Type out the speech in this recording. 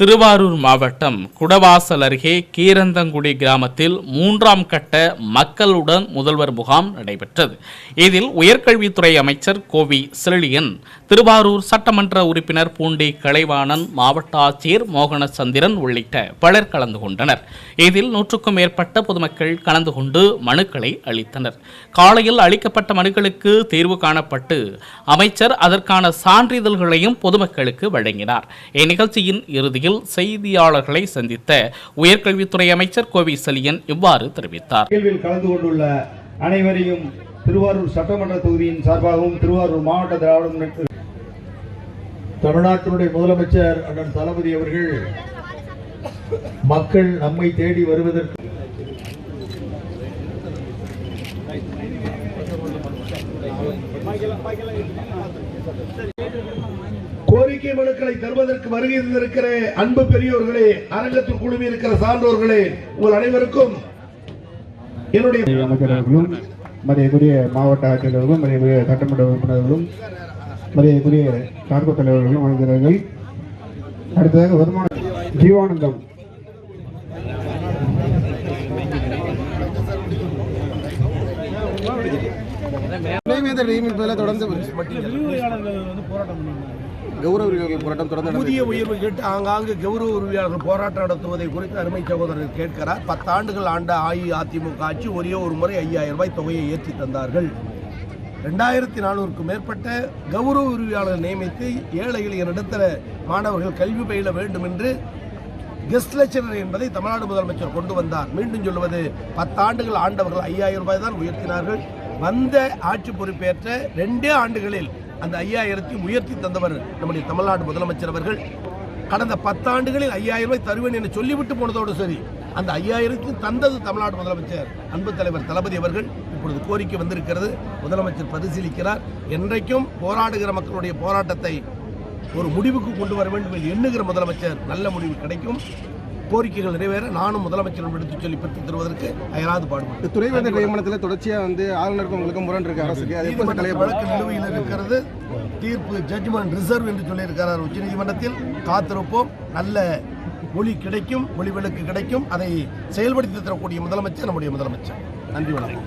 திருவாரூர் மாவட்டம் குடவாசல் அருகே கீரந்தங்குடி கிராமத்தில் மூன்றாம் கட்ட மக்களுடன் முதல்வர் முகாம் நடைபெற்றது. இதில் உயர்கல்வித்துறை அமைச்சர் கோவி செழியன் திருவாரூர் சட்டமன்ற உறுப்பினர் பூண்டி கலைவாணன் மாவட்ட ஆட்சியர் மோகனச்சந்திரன் உள்ளிட்ட பலர் கலந்து கொண்டனர். இதில் நூற்றுக்கும் மேற்பட்ட பொதுமக்கள் கலந்து கொண்டு மனுக்களை அளித்தனர். காலையில் அளிக்கப்பட்ட மனுக்களுக்கு தீர்வு காணப்பட்டு அமைச்சர் அதற்கான சான்றிதழ்களையும் பொதுமக்களுக்கு வழங்கினார். இந்நிகழ்ச்சியின் இறுதியில் செய்தியாளர்களை சந்தித்த உயர்கல்வித்துறை அமைச்சர் கோவி செலியன் இவ்வாறு தெரிவித்தார். கேள்வியில் கலந்து கொண்டுள்ள அனைவரையும் திருவாரூர் சட்டமன்ற தொகுதியின் சார்பாகவும் திருவாரூர் மாவட்ட திராவிட முன்னேற்ற தமிழ்நாட்டினுடைய முதலமைச்சர் அண்ணன் தளபதி அவர்கள் மக்கள் நம்மை தேடி வருவதற்கு கோரிக்கை மனுக்களை தருவதற்கு வருகை தந்திருக்கிற அன்பு பெரியோர்களே அரங்கத்தில் குழுமி இருக்கிற சான்றோர்களே உங்கள் அனைவருக்கும் என்னுடைய அமைச்சர்களும் மரியாதைக்குரிய மாவட்ட ஆட்சியர்களும் மரியாதைக்குரிய சட்டமன்ற உறுப்பினர்களும் மரியாதைக்குரிய சார்பு தலைவர்களும் வழங்குகிறார்கள் அடுத்ததாக வருமான ஜீவானந்தம். தொடர்ந்து கௌரவ உரிமைகள் போராட்டம் தொடர்ந்து ஊதிய உயர்வு கேட்டு ஆங்காங்கு கௌரவ உரிமையாளர்கள் போராட்டம் நடத்துவதை குறித்து அருமை சகோதரர் கேட்கிறார். பத்தாண்டுகள் ஆண்ட அஇஅதிமுக ஆட்சி ஒரே ஒரு முறை ஐயாயிரம் ரூபாய் தொகையை ஏற்றி தந்தார்கள். ரெண்டாயிரத்தி நானூறுக்கும் மேற்பட்ட கௌரவ உரிமையாளர்கள் நியமித்து ஏழை எளியனிடத்தில் மாணவர்கள் கல்வி பயில வேண்டும் என்று கெஸ்ட் லெக்சரர் என்பதை தமிழ்நாடு முதலமைச்சர் கொண்டு வந்தார். மீண்டும் சொல்வது பத்தாண்டுகள் ஆண்டவர்கள் ஐயாயிரம் ரூபாய் தான் உயர்த்தினார்கள். வந்த ஆட்சி பொறுப்பேற்ற ரெண்டே ஆண்டுகளில் அந்த ஐயாயிரத்தையும் உயர்த்தி தந்தவர் நம்முடைய தமிழ்நாடு முதலமைச்சர் அவர்கள். கடந்த பத்தாண்டுகளில் ஐயாயிரம் ரூபாய் தருவேன் என்று சொல்லிவிட்டு போனதோடு சரி அந்த ஐயாயிரத்தையும் தந்தது தமிழ்நாடு முதலமைச்சர் அன்பு தலைவர் தளபதி அவர்கள். இப்பொழுது கோரிக்கை வந்திருக்கிறது முதலமைச்சர் பரிசீலிக்கிறார். என்றைக்கும் போராடுகிற மக்களுடைய போராட்டத்தை ஒரு முடிவுக்கு கொண்டு வர வேண்டும் என்று எண்ணுகிற முதலமைச்சர் நல்ல முடிவு கிடைக்கும். கோரிக்கைகள் நிறைவேற நானும் முதலமைச்சரிடம் எடுத்துச் சொல்லி பெற்றுத் தருவதற்கு அயராது பாடுபட்டு துணைவேந்தர் நியமனத்தில் தொடர்ச்சியாக வந்து ஆளுநருக்கும் உங்களுக்கு முரண் இருக்கு. அரசுக்கு அது வழக்கு நிலுவையில் இருக்கிறது. தீர்ப்பு ஜட்ஜ்மெண்ட் ரிசர்வ் என்று சொல்லியிருக்கிறார் உச்சநீதிமன்றத்தில். காத்திருப்போம். நல்ல ஒளி கிடைக்கும் ஒளி விளக்கு கிடைக்கும். அதை செயல்படுத்தி தரக்கூடிய முதலமைச்சர் நம்முடைய முதலமைச்சர். நன்றி வணக்கம்.